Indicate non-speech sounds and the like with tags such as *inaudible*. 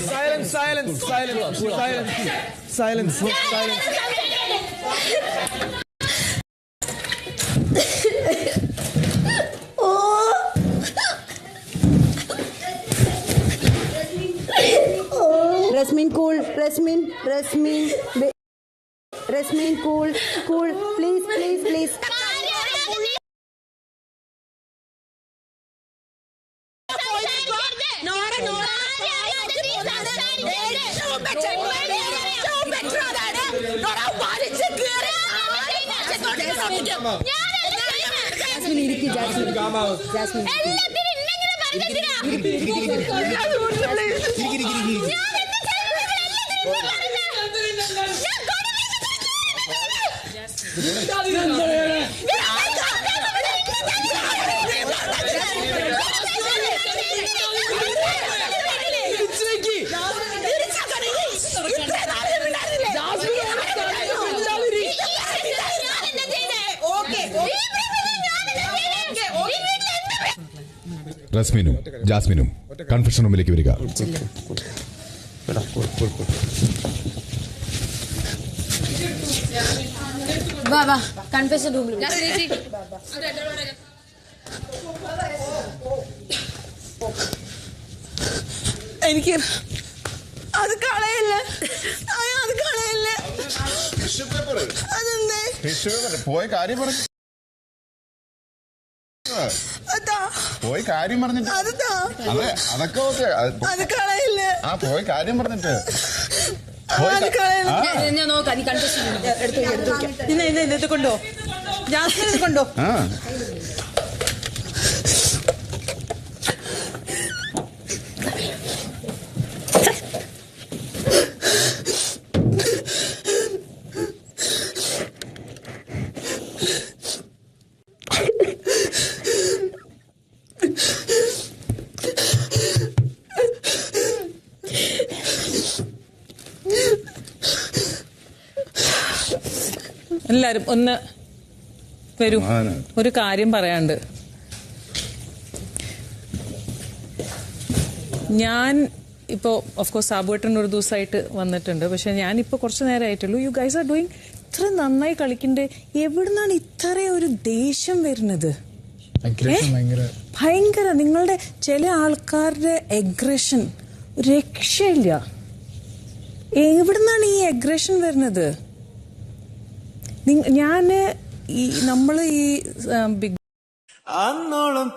Silence, silence, silence, silence, silence, silence. Rasmin, cool. Rasmin. Ba- Rasmin, cool, cool. Please, please, please. Jasmine ഇരിക്ക് ജാസ്മിൻ ജാസ്മിൻ റസ്മിനും ജാസ്മിനും confession റൂമിലേക്ക് വരിക. വാ വാ. കൺഫെഷൻ റൂമിൽ എനിക്ക് അത് കളയല്ല? അത് കളയല്ല? അതെന്തേ? പോയി കാര്യം പറഞ്ഞു പോയി കാര്യം പറഞ്ഞിട്ട്. അതാ അതെ അതൊക്കെ ഓക്കെ. ആ പോയി കാര്യം പറഞ്ഞിട്ട്. Yeah. കളയല്ല? ആ. ഞാൻ നോക്കാം നീ *laughs* എല്ലാരും ഒന്ന് വരൂ. ഒരു കാര്യം പറയാണ്ട് ഞാൻ ഇപ്പോൾ ഓഫ് കോഴ്സ് സാബുവേട്ടൻ ഒരു ദിവസമായിട്ട് വന്നിട്ടുണ്ട്. പക്ഷെ ഞാനിപ്പോൾ കുറച്ച് നേരമായിട്ടുള്ളൂ യു ഗൈസ് ആർ ഡൂയിങ് ഇത്ര നന്നായി കളിക്കണ്ടേ. എവിടുന്നാണ് ഇത്ര ഒരു ദേഷ്യം വരുന്നത്? ഭയങ്കര നിങ്ങളുടെ ചില ആൾക്കാരുടെ എഗ്രഷൻ രക്ഷയില്ല. എവിടുന്നാണ് ഈ എഗ്രഷൻ വരുന്നത്? ഞാൻ ഈ നമ്മൾ ഈ ബിഗ് അന്നോളം